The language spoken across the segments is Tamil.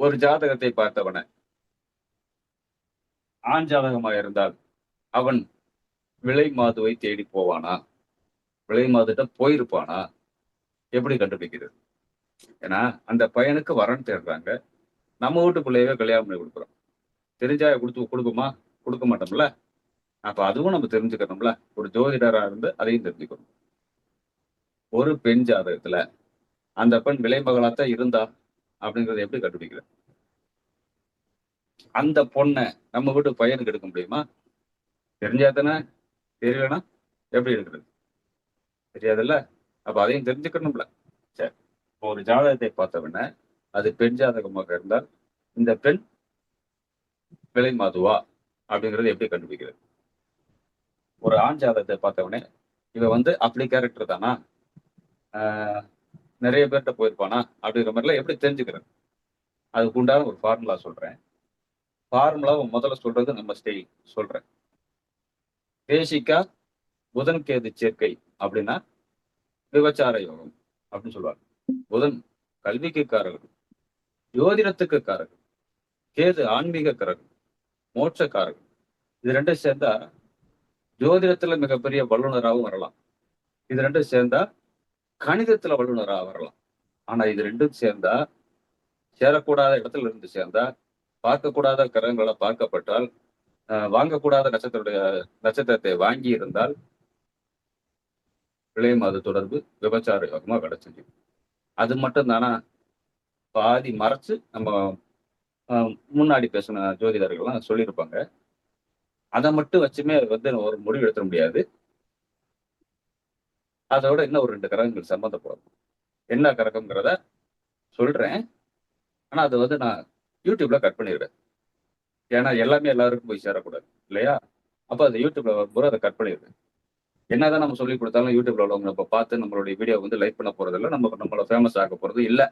ஒரு ஜாதகத்தை பார்த்தவன. ஆண் ஜாதகமாக இருந்தால் அவன் விலை மாதுவை தேடி போவானா? விலை மாதுட்ட போயிருப்பானா? எப்படி கண்டுபிடிக்கிறது? ஏன்னா அந்த பையனுக்கு வரன் தேடுறாங்க. நம்ம வீட்டுக்குள்ளேயே கல்யாணம் பண்ணி கொடுக்குறோம். தெரிஞ்சா கொடுத்து கொடுக்குமா? கொடுக்க மாட்டோம்ல. அப்ப அதுவும் நம்ம தெரிஞ்சுக்கணும்ல. ஒரு ஜோதிடரா இருந்து அதையும் தெரிஞ்சுக்கணும். ஒரு பெண் ஜாதகத்துல அந்த பெண் விலைமகளாத்தான் இருந்தா அப்படிங்கறத எப்படி கண்டுபிடிக்கிறது? அந்த பொண்ணை நம்ம வீட்டு பையனுக்கு எடுக்க முடியுமா? தெரிஞ்சாதானே தெரியலனா எப்படி எடுக்கிறது? தெரியாதுல்ல? அப்ப அதையும் தெரிஞ்சுக்கணும்ல. சரி. இப்போ ஒரு ஜாதகத்தை பார்த்தவன அது பெண் ஜாதகமாக இருந்தால் இந்த பெண் விலை மாதுவா அப்படிங்கறது எப்படி கண்டுபிடிக்கிறது? ஒரு ஆண் ஜாதகத்தை பார்த்தவனே இவ வந்து அப்படி கேரக்டர் தானா? ஆஹ் நிறைய பேர்கிட்ட போயிருப்பானா? அப்படிங்கிற மாதிரிலாம் எப்படி தெரிஞ்சுக்கிறேன் அதுக்கு உண்டான ஒரு ஃபார்முலா சொல்றேன். ஃபார்முலாவை முதல்ல சொல்கிறது நம்ம ஸ்டைல் சொல்றேன். பேசிக்கா புதன் கேது சேர்க்கை அப்படின்னா விபச்சார யோகம் அப்படின்னு சொல்லுவாங்க. புதன் கல்விக்கு காரகன் ஜோதிடத்துக்கு காரகன் கேது ஆன்மீக காரகன் மோட்ச காரகன். இது ரெண்டும் சேர்ந்தா ஜோதிடத்துல மிகப்பெரிய வல்லுநராகவும் வரலாம். இது ரெண்டும் சேர்ந்தா கணிதத்துல வல்லுநராக வரலாம். ஆனா இது ரெண்டும் சேர்ந்தா சேரக்கூடாத இடத்துல இருந்து சேர்ந்தா பார்க்கக்கூடாத கிரகங்களை பார்க்கப்பட்டால் ஆஹ் வாங்கக்கூடாத நட்சத்திரத்துடைய நட்சத்திரத்தை வாங்கி இருந்தால் விலை மாத தொடர்பு விபச்சார யோகமா கிடைச்சிச்சு அது மட்டும் தானா பாதி மறைச்சு நம்ம முன்னாடி பேசின ஜோதிடர்கள்லாம் சொல்லியிருப்பாங்க. அதை மட்டும் வச்சுமே வந்து ஒரு முடிவு எடுத்த முடியாது. அதோட இன்னும் ஒரு ரெண்டு கிரகங்கள் சம்மந்தப்படும் என்ன கிரகங்கிறத சொல்றேன். ஆனா அது வந்து நான் யூடியூப்ல கட் பண்ணிடுறேன். ஏன்னா எல்லாமே எல்லாருக்கும் போய் சேரக்கூடாது இல்லையா? அப்போ அது யூடியூப்ல வரும்போது அதை கட் பண்ணிடுறேன். என்னதான் நம்ம சொல்லி கொடுத்தாலும் யூடியூப்ல உள்ளவங்க நம்ம பார்த்து நம்மளுடைய வீடியோ வந்து லைக் பண்ண போறது இல்லை நம்ம நம்மள ஃபேமஸ் ஆக போறது இல்லை.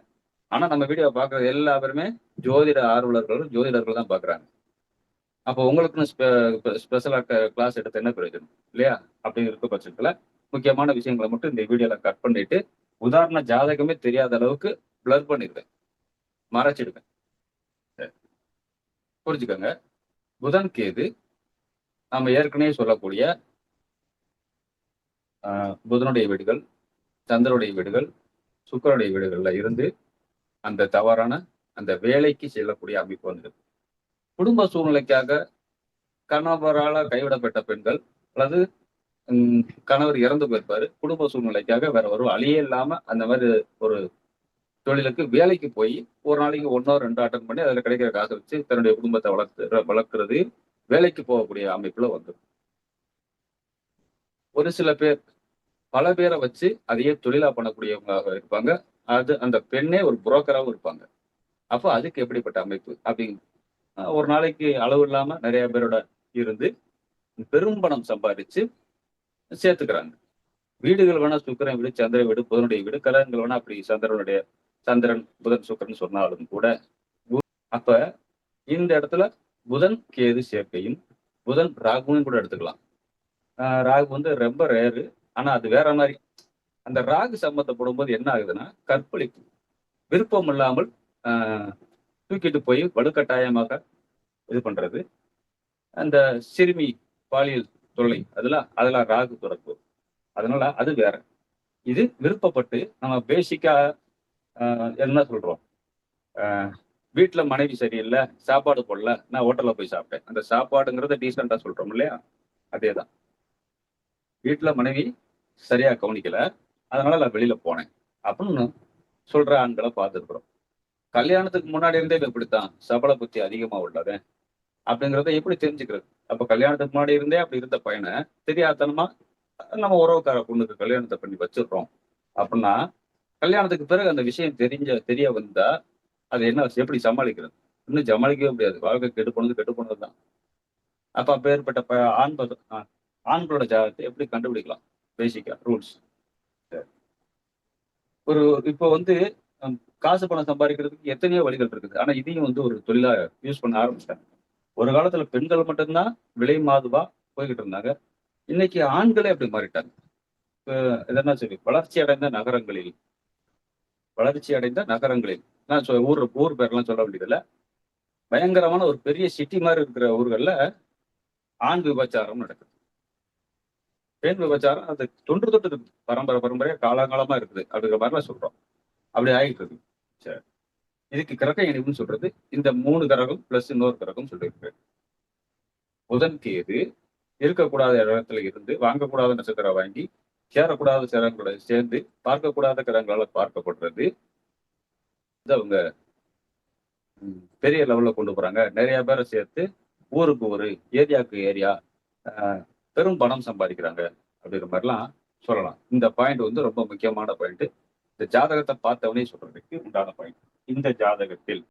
ஆனா நம்ம வீடியோ பார்க்கறது எல்லாருமே ஜோதிட ஆர்வலர்களும் ஜோதிடர்கள் தான் பாக்குறாங்க அப்போ உங்களுக்குன்னு ஸ்பெஷலா கிளாஸ் எடுத்து என்ன பிரயோஜனம் இல்லையா? அப்படி இருக்க பட்சத்துல முக்கியமான விஷயங்களை மட்டும் இந்த வீடியோல கட் பண்ணிட்டு உதாரண ஜாதகமே தெரியாத அளவுக்கு பிளர் பண்ணிடுவேன். மறைச்சிடுவேன். புரிஞ்சுக்கோங்க. புதன் கேது நம்ம ஏற்கனவே சொல்லக்கூடிய ஆஹ், புதனுடைய வீடுகள் சந்திரனுடைய வீடுகள் சுக்கரனுடைய வீடுகள்ல இருந்து அந்த தவறான அந்த வேலைக்கு செல்லக்கூடிய அமைப்பு வந்துடுது குடும்ப சூழ்நிலைக்காக கணவரால கைவிடப்பட்ட பெண்கள் அல்லது கணவர் இறந்து போயிருப்பாரு. குடும்ப சூழ்நிலைக்காக வேற ஒரு வழியே இல்லாம அந்த மாதிரி ஒரு தொழிலுக்கு வேலைக்கு போய் ஒரு நாளைக்கு ஒன்னோ ரெண்டோ அட்டன் பண்ணி அதுல கிடைக்கிற காசை வச்சு தன்னுடைய குடும்பத்தை வளர்த்து வளர்க்கறது வேலைக்கு போகக்கூடிய அமைப்புல வந்துடும் ஒரு சில பேர் பல பேரை வச்சு அதையே தொழிலா பண்ணக்கூடியவங்களாக இருப்பாங்க. அது அந்த பெண்ணே ஒரு புரோக்கராகவும் இருப்பாங்க. அப்போ அதுக்கு எப்படிப்பட்ட அமைப்பு அப்படிங்க ஆஹ் ஒரு நாளைக்கு அளவு இல்லாம நிறைய பேரோட இருந்து பெரும் பணம் சம்பாதிச்சு சேர்த்துக்கிறாங்க. வீடுகள் வேணா சுக்கிரன் வீடு சந்திரன் வீடு புதனுடைய வீடு கலகங்கள் வேணா அப்படி சந்திரனுடைய சந்திரன் புதன் சுக்கிரன் சொன்னாலும் கூட அப்ப இந்த இடத்துல புதன் கேது சேர்க்கையும் புதன் ராகுவையும் கூட எடுத்துக்கலாம். ஆஹ் ராகு வந்து ரொம்ப ரேரு ஆனா அது வேற மாதிரி. அந்த ராகு சம்பந்தப்படும் போது என்ன ஆகுதுன்னா கற்பழிப்பு. விருப்பம் இல்லாமல் ஆஹ் தூக்கிட்டு போய் வலுக்கட்டாயமாக இது பண்றது. அந்த சிறுமி பாலியல் தொல்லை. அதுல அதுல ராகு பிறப்பு. அதனால அது வேற. இது விருப்பப்பட்டு நம்ம பேசிக்கா ஆஹ் என்ன சொல்றோம்? ஆஹ் வீட்டுல மனைவி சரியில்லை சாப்பாடு போடல நான் ஹோட்டல்ல போய் சாப்பிட்டேன். அந்த சாப்பாடுங்கிறத டீசெண்டா சொல்றோம் இல்லையா? அதேதான். வீட்டுல மனைவி சரியா கவனிக்கல அதனால நான் வெளியில போனேன். அப்படின்னு சொல்ற ஆண்களை பார்த்துருக்குறோம். கல்யாணத்துக்கு முன்னாடி இருந்தே இப்படித்தான். சபல புத்தி அதிகமா உள்ளதே அப்படிங்கிறத எப்படி தெரிஞ்சுக்கிறது? அப்ப கல்யாணத்துக்கு முன்னாடி இருந்தே அப்படி இருந்த பையனை தெரியாதனமா நம்ம உறவுக்கார பொண்ணுக்கு கல்யாணத்தை பண்ணி வச்சிடுறோம். அப்படின்னா கல்யாணத்துக்கு பிறகு அந்த விஷயம் தெரிஞ்ச தெரிய வந்தா அது என்ன எப்படி சமாளிக்கிறது? இன்னும் சமாளிக்கவே முடியாது. வாழ்க்கை கெட்டு போனது கெட்டு போனது தான். அப்ப அப்பேற்பட்ட ப ஆண் ஆண்களோட ஜாதகத்தை எப்படி கண்டுபிடிக்கலாம்? பேசிக்கா ரூல்ஸ் ஒரு இப்போ வந்து காசு பணம் சம்பாதிக்கிறதுக்கு எத்தனையோ வழிகள் இருக்குது. ஆனா இதையும் வந்து ஒரு தொழிலா யூஸ் பண்ண ஆரம்பிச்சிட்டாங்க. ஒரு காலத்துல பெண்கள் மட்டும்தான் விலை மாதுவா போய்கிட்டு இருந்தாங்க. இன்னைக்கு ஆண்களே அப்படி மாறிட்டாங்க. இப்போ இதெல்லாம் சரி வளர்ச்சி அடைந்த நகரங்களில் வளர்ச்சி அடைந்த நகரங்களில் நான் சொ- ஊர் ஊர் பேர்லாம் சொல்ல வேண்டியதில்ல. பயங்கரமான ஒரு பெரிய சிட்டி மாதிரி இருக்கிற ஊர்கள்ல ஆண் விபச்சாரம் நடக்குது. பெண் விபச்சாரம் அது தொன்று தொட்டு இருக்குது பரம்பரை பரம்பரையா காலங்காலமாக இருக்குது. அப்படிங்கிற மாதிரிலாம் சொல்றோம். அப்படி ஆகிட்டு இருக்கு. சரி. இதுக்கு கிரக இணைவுன்னு சொல்றது இந்த மூணு கிரகம் பிளஸ் இன்னொரு கிரகம் சொல்லியிருக்கு. புதன் கேது இருக்கக்கூடாத இடத்துல இருந்து வாங்கக்கூடாத நட்சத்திரம் வாங்கி சேரக்கூடாத கிரகங்களோட சேர்ந்து பார்க்கக்கூடாத கிரகங்களால பார்க்கப்படுறது. இது அவங்க பெரிய லெவல்ல கொண்டு போறாங்க. நிறைய பேரை சேர்த்து ஊருக்கு ஊர் ஏரியாவுக்கு ஏரியா பெரும் பணம் சம்பாதிக்கிறாங்க அப்படிங்கிற மாதிரிலாம் சொல்லலாம். இந்த பாயிண்ட் வந்து ரொம்ப முக்கியமான பாயிண்ட் இந்த ஜாதகத்தை பார்த்தவனே சொல்றதுக்கு உண்டான பாயிண்ட் இந்த ஜாதகத்தில்